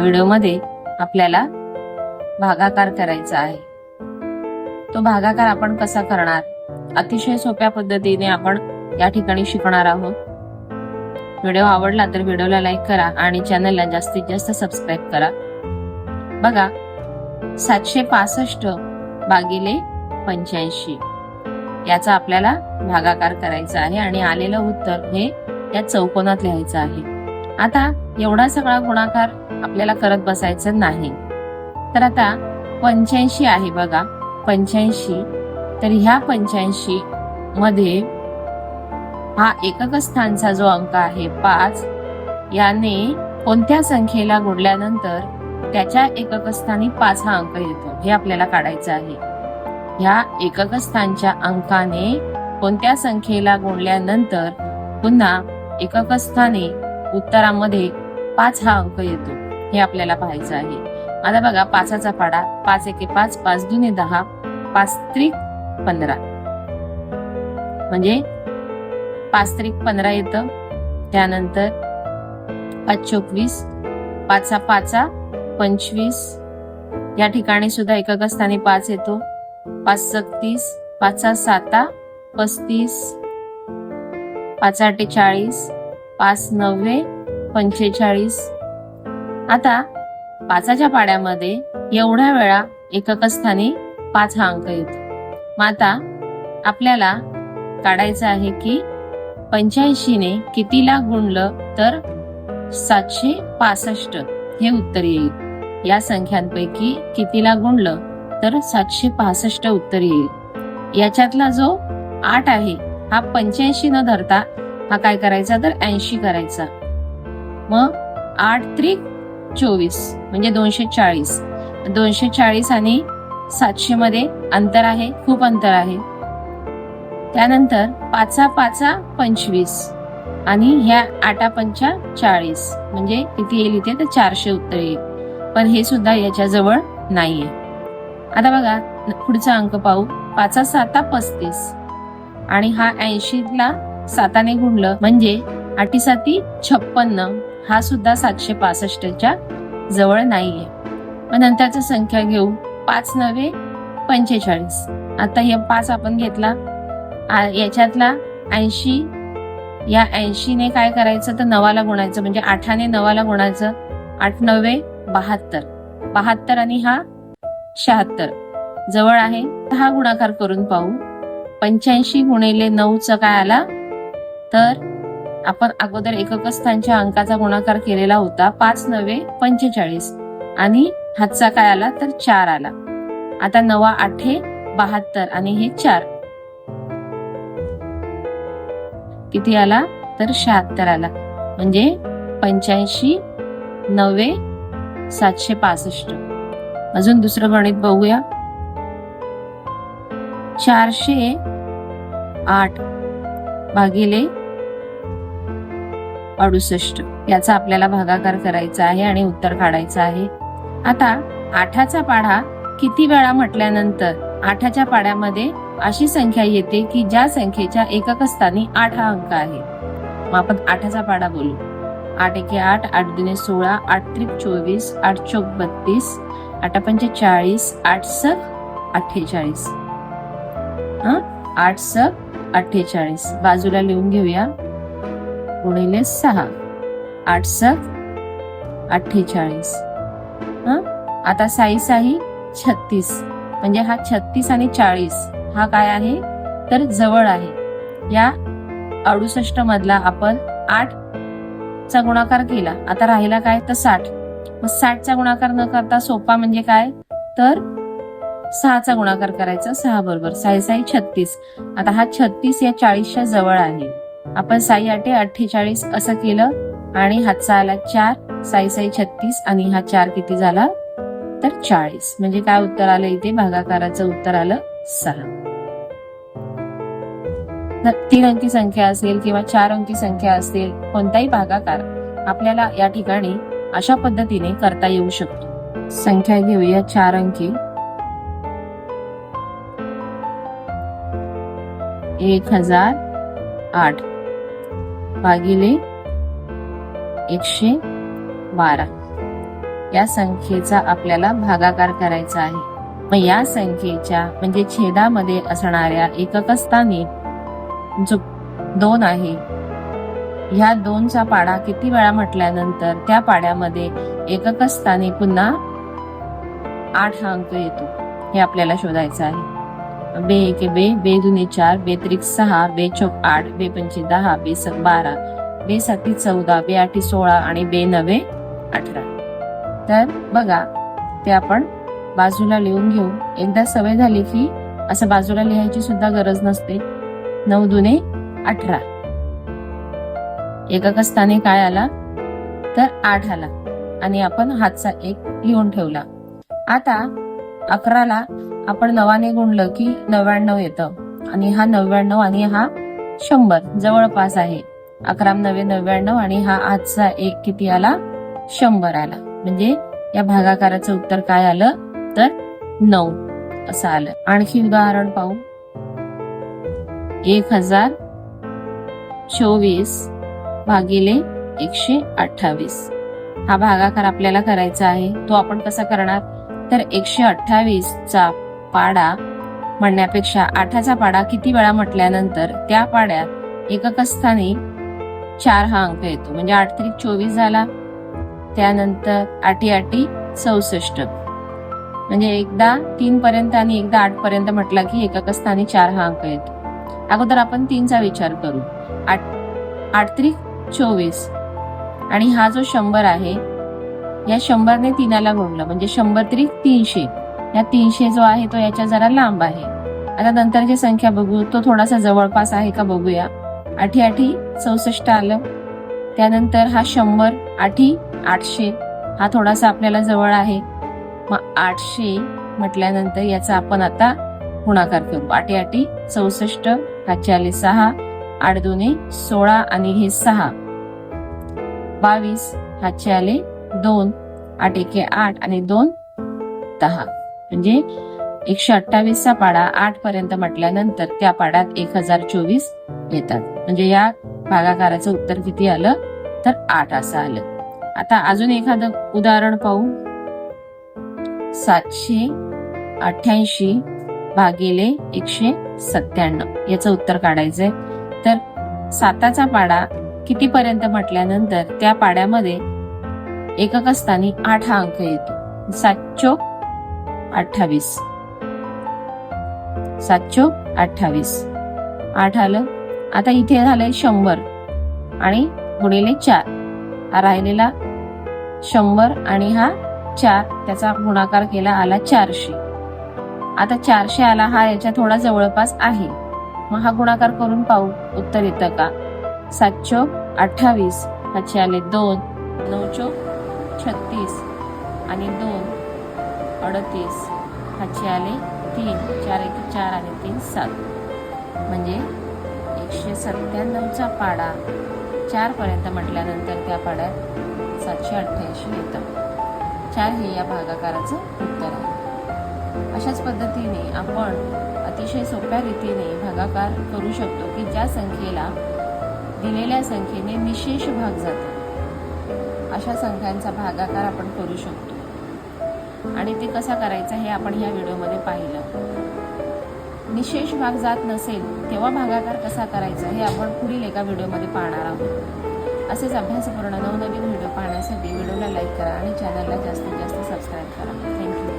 ह्या व्हिडिओमध्ये आपल्याला भागाकार करायचा आहे. तो भागाकार आपण कसा करणार? अतिशय सोप्या पद्धतीने आपण या ठिकाणी शिकणार आहोत. व्हिडिओ आवडला तर व्हिडिओला लाईक करा आणि चॅनलला जास्तीत जास्त सबस्क्राईब करा. बघा सातशे पासष्ट भागिले पंच्याऐंशी याचा आपल्याला भागाकार करायचा आहे आणि आलेलं उत्तर हे या चौकोनात लिहायचं आहे. आता एवढा सगळा गुणाकार आपल्याला करत बसायचं नाही. तर आता पंच्याऐंशी आहे बघा. पंच्याऐंशी. तर ह्या पंच्याऐंशी मध्ये हा एकक स्थानचा जो अंक आहे पाच याने कोणत्या संख्येला गुणल्यानंतर त्याच्या एकक स्थानी पाच हा अंक येतो? हे आपल्याला काढायचं आहे. ह्या एकक स्थानच्या अंकाने कोणत्या संख्येला गुणल्यानंतर पुन्हा एकक स्थानी उत्तरामध्ये पाच हा अंक येतो. हे आपल्याला पाहायचं आहे. आता बघा पाचाचा पाडा पाच एके पाच पाच दुने दहा पाच त्रिक पंधरा. म्हणजे पाच त्रिक पंधरा येतं. त्यानंतर पाच चोवीस पाचा पाचा पंचवीस. या ठिकाणी सुद्धा एकक स्थानी पाच येतो. पाच सत्तीस पाचा साता पस्तीस. पाच आठे चाळीस पाच नव्वे पंचेचाळीस. आता पाचाच्या पाड्यामध्ये एवढ्या वेळा एकक स्थानी पाच हा अंक येतो. मग आता आपल्याला काढायचं आहे की पंच्याऐंशीने कितीला गुणलं तर सातशे पासष्ट हे उत्तर येईल. या संख्यांपैकी कितीला गुणलं तर सातशे पासष्ट उत्तर येईल. याच्यातला जो आठ आहे हा पंच्याऐंशी न धरता हा काय करायचा तर ऐंशी करायचा. मग आठ त्रिक चोवीस म्हणजे दोनशे चाळीस. दोनशे चाळीस आणि सातशे मध्ये अंतर आहे खूप अंतर आहे. त्यानंतर पाचा पाचा पंचवीस आणि ह्या आटा पंचा चाळीस म्हणजे किती येईल इथे तर चारशे उत्तर येईल. पण हे सुद्धा याच्या जवळ नाहीये. आता बघा पुढचा अंक पाहू. पाचा साता पस्तीस आणि हा ऐंशीला साताने गुणलं म्हणजे आठी साती छप्पन्न. हा सुद्धा सातशे पासष्टच्या जवळ नाहीये. मग नंतरचा संख्या घेऊ. पाच नव्हे पंचेचाळीस. आता हे पाच आपण घेतला. आ- याच्यातला ऐंशी या ऐंशीने काय करायचं? तर नवाला गुणायचं. म्हणजे आठाने नवाला गुणायचं. आठ नव्वे बहात्तर. बहात्तर आणि हा शहात्तर. जवळ आहे. तर हा गुणाकार करून पाहू. पंच्याऐंशी गुणिले नऊचा काय आला? तर आपण अगोदर एकक स्थानच्या अंकाचा गुणाकार केलेला होता पाच नवे पंचेचाळीस. आणि हातचा काय आला? तर चार आला. आता नवा आठे बहात्तर आणि हे चार. किती आला? तर शहात्तर आला. म्हणजे पंच्याऐंशी नव्वे सातशे पासष्ट. अजून दुसरं गणित बघूया. चारशे आठ भागिले अडुसष्ट. याचा आपल्याला भागाकार करायचा आहे आणि उत्तर काढायचं आहे. आता आठाचा पाढा किती वेळा म्हटल्यानंतर आठाच्या पाड्यामध्ये अशी संख्या येते की ज्या संख्येच्या एकक स्थानी आठ हा अंक आहे. मग आपण आठाचा पाडा बोलू. आठ एके आठ आठ दुने सोळा आठ त्रिक चोवीस आठ चौक बत्तीस आठ पंचे चाळीस आठ सक अठ्ठेचाळीस. हा? आठ सक अठ्ठेचाळीस. बाजूला लिहून घेऊया. गुणिले सहा. आठ सात अठ्ठेचाळीस. हां? आता साई साई छत्तीस. म्हणजे हा छत्तीस आणि चाळीस हा काय आहे? तर जवळ आहे. या अडुसष्ट मधला आपण आठ चा गुणाकार केला. आता राहिला काय? तर साठ. मग साठचा गुणाकार न करता सोपा म्हणजे काय? तर सहाचा गुणाकार करायचा. सहा बरोबर. साई साई छत्तीस. आता हा छत्तीस या चाळीसच्या जवळ आहे. आपण साई आठे अठ्ठेचाळीस असं केलं आणि हातचा आला चार साई साई छत्तीस आणि हा चार किती झाला? तर चाळीस. म्हणजे काय उत्तर आलं इथे? भागाकाराचं उत्तर आलं सहा. तीन अंकी संख्या असेल किंवा चार अंकी संख्या असेल कोणताही भागाकार आपल्याला या ठिकाणी अशा पद्धतीने करता येऊ शकतो. संख्या घेऊया चार अंकी. एक हजार आठ. भागिले एकशे बारा. या संख्येचा आपल्याला भागाकार करायचा आहे. मग या संख्येच्या म्हणजे छेदामध्ये असणाऱ्या एककस्थानी जो दोन आहे ह्या दोनचा पाडा किती वेळा म्हटल्यानंतर त्या पाड्यामध्ये एककस्थानी पुन्हा आठ हा अंक येतो हे आपल्याला शोधायचं आहे. बे एके बे बे दुने चार बे त्रिक सहा बे चौक आठ बे पंचे दहा बे सत बारा बे साती चौदा बे आठी सोळा आणि बे नवे अठरा. तर बघा ते आपण बाजूला लिहून घेऊ. एकदा सवय झाली की असं बाजूला लिहायची सुद्धा गरज नसते. नऊ दुने अठरा. एकक स्थानी काय आला? तर आठ आला. आणि आपण हातचा एक लिहून ठेवला. आता अकराला आपण नवाने गुणलं की नव्याण्णव येतं. आणि हा नव्याण्णव आणि हा शंभर जवळपास आहे. अकरा नवे नव्याण्णव आणि हा आजचा एक किती आला? शंभर आला. म्हणजे या भागाकाराचं उत्तर काय आलं? तर नऊ असं आलं. आणखी उदाहरण पाहू. एक हजार चोवीस भागिले एकशे अठ्ठावीस. हा भागाकार आपल्याला करायचा आहे. तो आपण कसा करणार? तर एकशे अठ्ठावीस चा पाडा म्हणण्यापेक्षा आठाचा पाडा किती वेळा म्हटल्यानंतर त्या पाड्यात एककस्थानी चार हा अंक येतो. म्हणजे आठ त्रिक चोवीस झाला. त्यानंतर आठी आठी चौसष्ट. म्हणजे एकदा तीन पर्यंत आणि एकदा आठ पर्यंत म्हटला की एकक स्थानी चार हा अंक येतो. अगोदर आपण तीनचा विचार करू. आठ आठ त्रिक चोवीस. आणि हा जो शंभर आहे या शंभरने तीनाला गुणलं. म्हणजे शंभर त्रिक तीनशे. या तीनशे जो आहे तो याच्या जरा लांब आहे. आता नंतरची संख्या बघू. तो थोडासा जवळपास आहे का बघूया. आठी आठी चौसष्ट आलं. त्यानंतर हा शंभर आठी आठशे. हा थोडासा आपल्याला जवळ आहे. मग आठशे म्हटल्यानंतर याचा आपण आता गुणाकार करू. आठी आठी चौसष्ट हातचे आले सहा आठ दोन्ही सोळा आणि हे सहा. बावीस हातचे आले दोन आठ एके आठ आणि दोन दहा. म्हणजे एकशे अठ्ठावीसचा पाडा आठ पर्यंत म्हटल्यानंतर त्या पाड्यात एक हजार चोवीस येतात. म्हणजे या भागाकाराचं उत्तर किती आलं? तर आठ असं आलं. आता अजून एखादं उदाहरण पाहू. सातशे अठ्याऐंशी भागिले एकशे सत्त्याण्णव. याचं उत्तर काढायचंय. तर साताचा पाडा किती पर्यंत म्हटल्यानंतर त्या पाड्यामध्ये एकक स्थानी आठ हा अंक येतो. सात चोक अठ्ठावीस. सात चोक अठ्ठावीस. आठ आलं. आता इथे झालंय शंभर आणि गुणिले चार. हा राहिलेला शंभर आणि हा चार. त्याचा गुणाकार केला आला चारशे. आता चारशे आला हा याच्या थोडा जवळपास आहे. मग हा गुणाकार करून पाहू. उत्तर येतं का? सात चोक अठ्ठावीस. ह्याचे आले दोन. नऊ चोक छत्तीस आणि दोन अडतीस ह्याचे आले तीन चार एक चार आणि तीन सात. म्हणजे एकशे सत्त्याण्णवचा पाडा. चारपर्यंत म्हटल्यानंतर त्या पाड्यात सातशे अठ्ठ्याऐंशी येतं. चार हे या भागाकाराचं उत्तर आहे. अशाच पद्धतीने आपण अतिशय सोप्या रीतीने भागाकार करू शकतो की ज्या संख्येला दिलेल्या संख्येने निशेष भाग जातो अशा संख्यांचा भागाकार आपण करू शकतो. आणि ते कसा करायचा हे आपण ह्या व्हिडिओमध्ये पाहिलं. निशेष भाग जात नसेल तेव्हा भागाकार कसा करायचा हे आपण पुढील एका व्हिडिओमध्ये पाहणार आहोत. असेच अभ्यासपूर्ण नवनवीन व्हिडिओ पाहण्यासाठी व्हिडिओला लाईक करा आणि चॅनलला जास्तीत जास्त सबस्क्राईब करा. थँक्यू.